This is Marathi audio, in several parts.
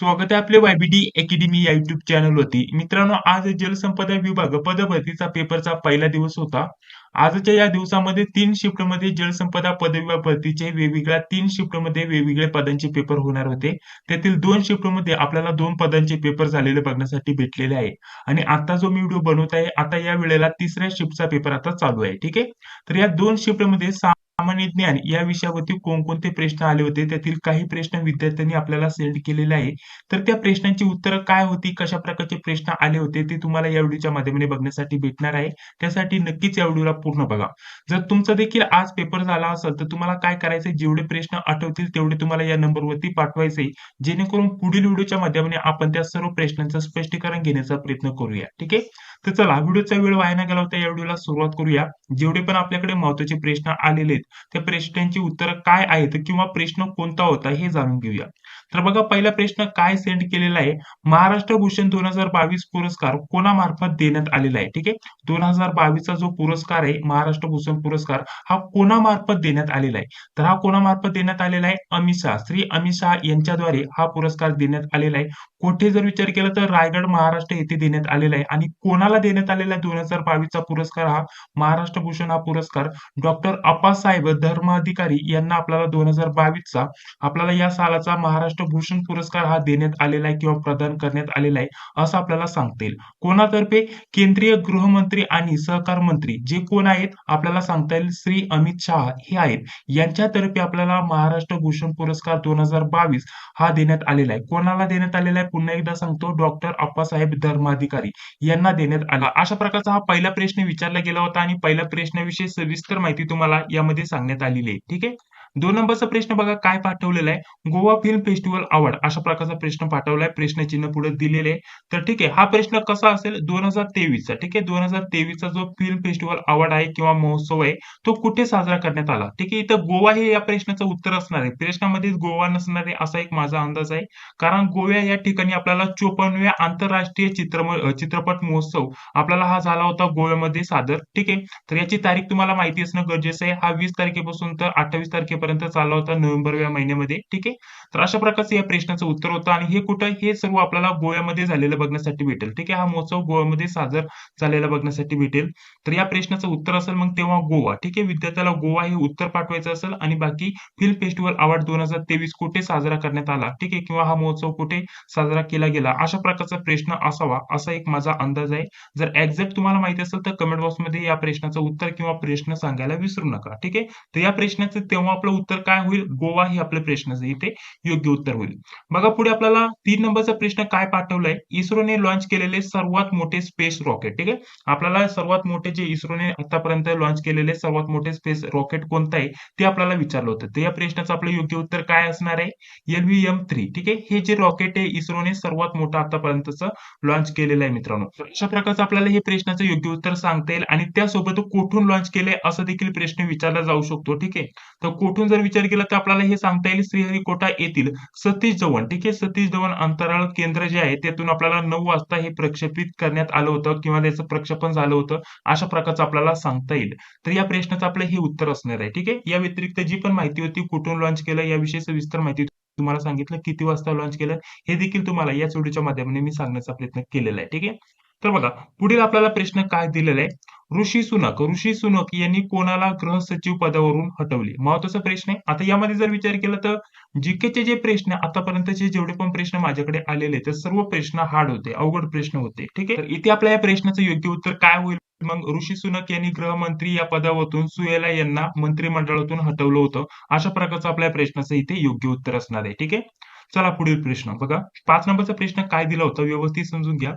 स्वागत आहे आपले वायबीडी अकॅडमी या युट्यूब चॅनल वरती. मित्रांनो आज जलसंपदा विभाग पदभरतीचा पेपरचा पहिला दिवस होता. आजच्या या दिवसामध्ये तीन शिफ्टमध्ये जलसंपदा पदविभाग भरतीचे वेगवेगळ्या तीन शिफ्टमध्ये वेगवेगळ्या पदांचे पेपर होणार होते. त्यातील दोन शिफ्टमध्ये आपल्याला दोन पदांचे पेपर झालेले बघण्यासाठी भेटलेले आहे. आणि आता जो मी व्हिडिओ बनवत आहे आता या वेळेला तिसऱ्या शिफ्टचा पेपर आता चालू आहे. ठीक आहे? तर या दोन शिफ्टमध्ये सामान्य ज्ञान या विषयावरती कोणकोणते प्रश्न आले होते? त्यातील काही प्रश्न विद्यार्थ्यांनी आपल्याला सेंड केलेले आहे. तर त्या प्रश्नांची उत्तरं काय होती? कशा प्रकारचे प्रश्न आले होते? ते तुम्हाला या व्हिडिओच्या माध्यमाने बघण्यासाठी भेटणार आहे. त्यासाठी नक्कीच या व्हिडिओला पूर्ण बघा. जर तुमचा देखील आज पेपर झाला असेल तर तुम्हाला काय करायचंय? जेवढे प्रश्न आठवतील तेवढे तुम्हाला या नंबरवरती पाठवायचे जेणेकरून पुढील व्हिडिओच्या माध्यमाने आपण त्या सर्व प्रश्नांचं स्पष्टीकरण घेण्याचा प्रयत्न करूया. ठीक आहे? तर चला व्हिडिओचा वेळ वाया गेला होता या व्हिडिओला सुरुवात करूया. जेवढे पण आपल्याकडे महत्त्वाचे प्रश्न आलेले आहेत त्या प्रश्नांची उत्तरं काय आहेत किंवा प्रश्न कोणता होता हे जाणून घेऊया. तर बघा पहिला प्रश्न काय सेंड केलेला आहे? महाराष्ट्र भूषण दोन हजार बावीस पुरस्कार कोणामार्फत देण्यात आलेला आहे? ठीक आहे? दोन हजार बावीसचा जो पुरस्कार आहे महाराष्ट्र भूषण पुरस्कार हा कोणामार्फत देण्यात आलेला आहे? तर हा कोणामार्फत देण्यात आलेला आहे? अमित शाह. श्री अमित शाह यांच्याद्वारे हा पुरस्कार देण्यात आलेला आहे. कोठे जर विचार केला तर रायगड महाराष्ट्र येथे देण्यात आलेला आहे. आणि कोणाला देण्यात आलेला आहे दोन हजार बावीसचा पुरस्कार हा? महाराष्ट्र भूषण हा पुरस्कार डॉक्टर अप्पासाहेब साहेब धर्माधिकारी यांना आपल्याला दोन हजार बावीसचा आपल्याला या सालाचा महाराष्ट्र भूषण पुरस्कार हा देण्यात आलेला आहे किंवा प्रदान करण्यात आलेला आहे असं आपल्याला सांगता येईल. कोणातर्फे केंद्रीय गृहमंत्री आणि सहकार मंत्री जे कोण आहेत आपल्याला सांगता येईल श्री अमित शहा हे आहेत. यांच्यातर्फे आपल्याला महाराष्ट्र भूषण पुरस्कार दोन हजार बावीस हा देण्यात आलेला आहे. कोणाला देण्यात आलेला आहे? पुन्हा एकदा सांगतो डॉक्टर अप्पासाहेब धर्माधिकारी यांना देण्यात आला. अशा प्रकारचा हा पहिला प्रश्न विचारला गेला होता आणि पहिल्या प्रश्नाविषयी सविस्तर माहिती तुम्हाला यामध्ये सांगण्यात आलेली आहे. ठीक आहे? दोन नंबरचा प्रश्न बघा काय पाठवलेला आहे? गोवा फिल्म फेस्टिवल अवॉर्ड अशा प्रकारचा प्रश्न पाठवलाय. प्रश्न चिन्ह पुढे दिलेले आहे. तर ठीक आहे हा प्रश्न कसा असेल? दोन हजार तेवीसचा. ठीक आहे दोन हजार तेवीसचा जो फिल्म फेस्टिवल अवॉर्ड आहे किंवा महोत्सव आहे तो कुठे साजरा करण्यात आला? ठीक आहे इथं गोवा हे या प्रश्नाचं उत्तर असणार आहे. प्रश्नामध्ये गोवा नसणार आहे असा एक माझा अंदाज आहे. कारण गोव्या या ठिकाणी आपल्याला चोपन्नव्या आंतरराष्ट्रीय चित्र चित्रपट महोत्सव आपल्याला हा झाला होता गोव्यामध्ये सादर. ठीक आहे तर याची तारीख तुम्हाला माहिती असणं गरजेचं आहे. हा वीस तारखेपासून तर अठ्ठावीस तारखे तारखेपर्यंत चालला होता नोव्हेंबर या महिन्यामध्ये ठीक आहे? तर अशा प्रकारचं या प्रश्नाचं उत्तर होतं आणि हे कुठं? हे सर्व आपल्याला गोव्यामध्ये झालेलं बघण्यासाठी भेटेल ठीक आहे? हा महोत्सव गोव्यामध्ये साजर झालेला बघण्यासाठी भेटेल. तर या प्रश्नाचं उत्तर असेल मग तेव्हा गोवा ठीक आहे? विद्यार्थ्याला गोवा हे उत्तर पाठवायचं असेल आणि बाकी फिल्म फेस्टिवल अवॉर्ड दोन हजार तेवीस कुठे साजरा करण्यात आला ठीक आहे? किंवा हा महोत्सव कुठे साजरा केला गेला? अशा प्रकारचा प्रश्न असावा असा एक माझा अंदाज आहे. जर एक्झॅक्ट तुम्हाला माहिती असेल तर कमेंट बॉक्समध्ये या प्रश्नाचं उत्तर किंवा प्रश्न सांगायला विसरू नका ठीक आहे? तर या प्रश्नाचं तेव्हा आपलं उत्तर काय होईल? गोवा हे आपलं प्रश्न इथे योग्य उत्तर होईल. बघा पुढे आपल्याला तीन नंबरचा प्रश्न काय पाठवलाय? इस्रोने लॉन्च केलेले सर्वात मोठे स्पेस रॉकेट ठीक आहे? आपल्याला सर्वात मोठे जे इस्रोने आतापर्यंत लॉन्च केलेले सर्वात मोठे स्पेस रॉकेट कोणतं आहे? ते आपल्याला विचारलं होतं. तर या प्रश्नाचं आपलं योग्य उत्तर काय असणार आहे? एलव्हीएम थ्री ठीक आहे? हे जे रॉकेट आहे इस्रोने सर्वात मोठं आतापर्यंतच लॉन्च केलेलं आहे मित्रांनो. अशा प्रकारचं आपल्याला हे प्रश्नाचं योग्य उत्तर सांगता येईल आणि त्यासोबत कुठून लॉन्च केलंय असं देखील प्रश्न विचारला जाऊ शकतो. ठीक आहे? तर कुठून जर विचार केला तर आपल्याला हे सांगता येईल श्रीहरिकोटा येथील सतीश धवन. ठीक आहे? सतीश धवन अंतराळ केंद्र जे आहे त्यातून आपल्याला नऊ वाजता हे प्रक्षेपित करण्यात आलं होतं किंवा त्याचं प्रक्षेपण झालं होतं अशा प्रकारचं आपल्याला सांगता येईल. तर या प्रश्नाचं आपलं हे उत्तर असणार आहे. ठीक आहे? या व्यतिरिक्त जी पण माहिती होती कुठून लॉन्च केलं याविषयी सविस्तर माहिती तुम्हाला सांगितलं किती वाजता लॉन्च केलं हे देखील तुम्हाला या व्हिडिओच्या माध्यमाने मी सांगण्याचा प्रयत्न केलेला आहे. ठीक आहे? तर बघा पुढील आपल्याला प्रश्न काय दिलेला आहे? ऋषी सुनक ऋषी सुनक यांनी कोणाला गृह सचिव पदावरून हटवले? महत्त्वाचा प्रश्न आहे. आता यामध्ये जर विचार केला तर जीकेचे जे प्रश्न आतापर्यंतचे जेवढे पण प्रश्न माझ्याकडे आलेले तर सर्व प्रश्न हार्ड होते अवघड प्रश्न होते. ठीक आहे? इथे आपल्या या प्रश्नाचं योग्य उत्तर काय होईल? मग ऋषी सुनक यांनी गृहमंत्री या पदावरून सुहेला यांना मंत्रिमंडळातून हटवलं होतं. अशा प्रकारचं आपल्या प्रश्नाचं इथे योग्य उत्तर असणार आहे. ठीक आहे? चला पुढील प्रश्न बघा. पाच नंबरचा प्रश्न काय दिला होता? व्यवस्थित समजून घ्या.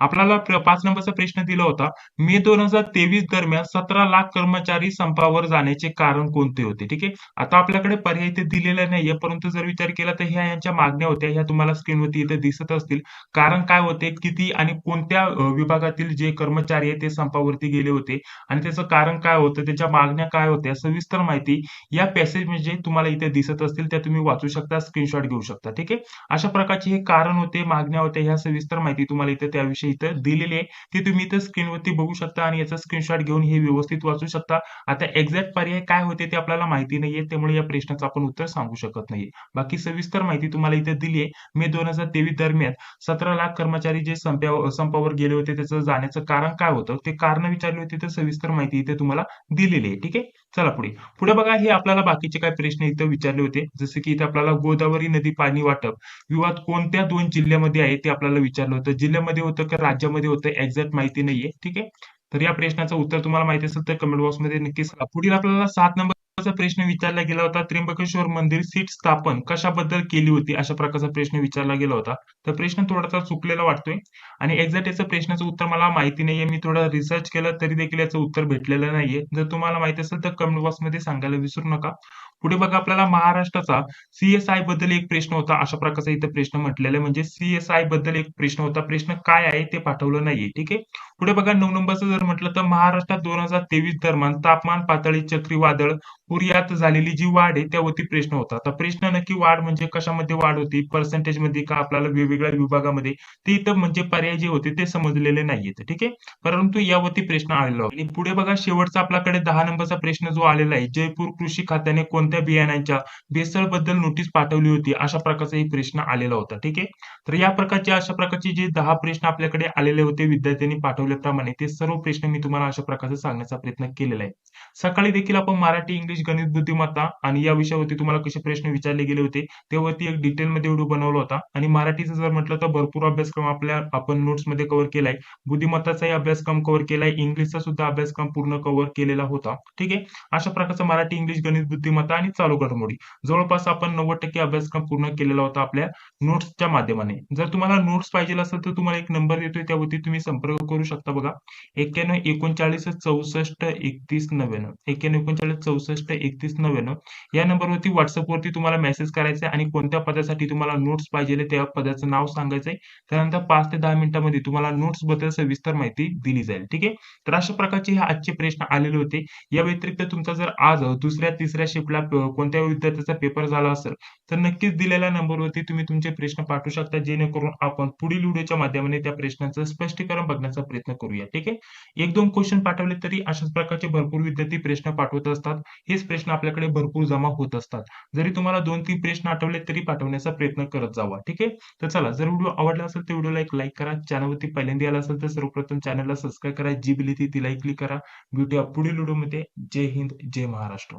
आपल्याला पाच नंबरचा प्रश्न दिला होता. मे दोन हजार तेवीस दरम्यान सतरा लाख कर्मचारी संपावर जाण्याचे कारण कोणते होते? ठीक आहे? आता आपल्याकडे पर्याय ते दिलेला नाहीये परंतु जर विचार केला तर ह्या यांच्या मागण्या होत्या ह्या तुम्हाला स्क्रीनवरती इथे दिसत असतील. कारण काय होते? किती आणि कोणत्या विभागातील जे कर्मचारी आहेत ते संपावरती गेले होते? आणि त्याचं कारण काय होतं? त्याच्या मागण्या काय होत्या? सविस्तर माहिती या पॅसेज म्हणजे तुम्हाला इथे दिसत असतील त्या तुम्ही वाचू शकता स्क्रीनशॉट घेऊ शकता. ठीक आहे? अशा प्रकारचे हे कारण होते मागण्या होत्या ह्या सविस्तर माहिती तुम्हाला इथे त्याविषयी इथं दिलेले आहे. ती तुम्ही इथं स्क्रीनवरती बघू शकता आणि याचा स्क्रीनशॉट घेऊन हे व्यवस्थित वाचू शकता. आता एक्झॅक्ट पर्याय काय होते ते आपल्याला माहिती नाहीये त्यामुळे या प्रश्नाचं आपण उत्तर सांगू शकत नाहीये. बाकी सविस्तर माहिती तुम्हाला इथे दिली आहे मे दोन हजार तेवीस दरम्यान सतरा लाख कर्मचारी जे संपावर गेले होते त्याचं जाण्याचं कारण काय होतं? ते कारण विचारले होते तर सविस्तर माहिती इथे तुम्हाला दिलेली आहे. ठीक आहे? चला पुढे. पुढे बघा हे आपल्याला बाकीचे काय प्रश्न इथं विचारले होते. जसे की इथे आपल्याला गोदावरी नदी पाणी वाटप. विवाद कोणत्या दोन जिल्ह्यामध्ये आहे ते आपल्याला विचारलं होतं. जिल्ह्यामध्ये होतं राज्यामध्ये होतं एक्झॅक्ट माहिती नाहीये. ठीक आहे? तर या प्रश्नाचं उत्तर तुम्हाला माहिती असेल तर कमेंट बॉक्समध्ये नक्कीच पुढील आपल्याला सात नंबर प्रश्न विचारला गेला होता. त्र्यंबकेश्वर मंदिर सीट स्थापन कशाबद्दल केली होती? अशा प्रकारचा प्रश्न विचारला गेला होता. तर प्रश्न थोडासा चुकलेला वाटतोय. आणि एक्झॅक्ट याचं प्रश्नाचं उत्तर मला माहिती नाहीये. मी थोडं रिसर्च केलं तरी देखील याचं उत्तर भेटलेलं नाहीये. जर तुम्हाला माहिती असेल तर कमेंट बॉक्समध्ये सांगायला विसरू नका. पुढे बघा आपल्याला महाराष्ट्राचा सीएसआयबद्दल एक प्रश्न होता. अशा प्रकारचा इथं प्रश्न म्हटलेला आहे. म्हणजे सीएसआयबद्दल एक प्रश्न होता. प्रश्न काय आहे ते पाठवलं नाहीये. ठीक आहे? पुढे बघा नऊ नंबरचं जर म्हटलं तर महाराष्ट्रात दोन हजार तेवीस दरम्यान तापमान पातळी चक्रीवादळ पुर्यात झालेली जी वाढ आहे त्यावरती प्रश्न होता. तर प्रश्न नक्की वाढ म्हणजे कशामध्ये वाढ होती? पर्सेंटेजमध्ये का आपल्याला वेगवेगळ्या विभागामध्ये? ते इथं म्हणजे पर्याय जे होते ते समजलेले नाहीयेत. ठीक आहे? परंतु यावरती प्रश्न आलेला आणि पुढे बघा शेवटचा आपल्याकडे दहा नंबरचा प्रश्न जो आलेला आहे. जयपूर कृषी खात्याने कोणत्या बियाणांच्या भेसळबद्दल नोटीस पाठवली होती अशा प्रकारचा एक प्रश्न आलेला होता. ठीक आहे? तर या प्रकारचे अशा प्रकारचे जे दहा प्रश्न आपल्याकडे आलेले होते विद्यार्थ्यांनी पाठवल्याप्रमाणे ते सर्व प्रश्न मी तुम्हाला अशा प्रकारचे सांगण्याचा प्रयत्न केलेला आहे. सकाळी देखील आपण मराठी इंग्लिश गणित बुद्धिमत्ता आणि या विषयावरती तुम्हाला कसे प्रश्न विचारले गेले होते त्यावरती एक डिटेलमध्ये व्हिडिओ बनवला होता. आणि मराठीचा जर म्हटलं तर भरपूर अभ्यासक्रम आपल्या आपण नोट्समध्ये कव्हर केलाय. बुद्धिमत्ताचाही अभ्यासक्रम कव्हर केलाय. इंग्लिशचा सुद्धा अभ्यासक्रम पूर्ण कव्हर केलेला होता. ठीक आहे? अशा प्रकारचा मराठी इंग्लिश गणित बुद्धिमत्ता आणि चालू घडामोडी. जवळपास आपण नव्वद टक्के अभ्यासक्रम पूर्ण केलेला होता आपल्या नोट्सच्या माध्यमाने. जर तुम्हाला नोट्स पाहिजे असेल तर तुम्हाला एक नंबर देतोय त्यावरती तुम्ही संपर्क करू शकता बघा. एक्क्याण्णव एकोणचाळीस चौसष्ट एकतीस नव्याण्णव. एक्क्याण्णव एकोणचाळीस चौसष्ट एकतीस नव्याण्णव. या नंबरवरती व्हॉट्सअपवरती तुम्हाला मेसेज करायचा आहे आणि कोणत्या पदासाठी तुम्हाला नोट्स पाहिजे त्या पदाचं नाव सांगायचंय. त्यानंतर पाच ते दहा मिनिटांमध्ये तुम्हाला नोट्सबद्दल सविस्तर माहिती दिली जाईल. ठीक आहे? तर अशा प्रकारचे हे आजचे प्रश्न आलेले होते. या व्यतिरिक्त तुमचा जर आज दुसऱ्या तिसऱ्या शिफ्टला कोणत्या विद्यार्थ्याचा पेपर झाला असेल तर नक्कीच दिलेल्या नंबरवरती तुम्ही तुमचे प्रश्न पाठवू शकता जेणेकरून आपण पुढील व्हिडिओच्या माध्यमाने त्या प्रश्नांचं स्पष्टीकरण बघण्याचा प्रयत्न करूया ठीक आहे? एक दोन क्वेश्चन पाठवले तरी अशाच प्रकारचे भरपूर विद्यार्थी प्रश्न पाठवत असतात. हेच प्रश्न आपल्याकडे भरपूर जमा होत असतात. जरी तुम्हाला दोन तीन प्रश्न आठवले तरी पाठवण्याचा प्रयत्न करत जावा ठीक आहे? तर चला जर व्हिडिओ आवडला असेल तर व्हिडिओला एक लाईक करा. चॅनलवरती पहिल्यांदा आला असेल तर सर्वप्रथम चॅनलला सबस्क्राईब करा. जी बिली ती तिलाही क्लिक करा. व्हिडिओ पुढील व्हिडिओमध्ये जय हिंद जय महाराष्ट्र.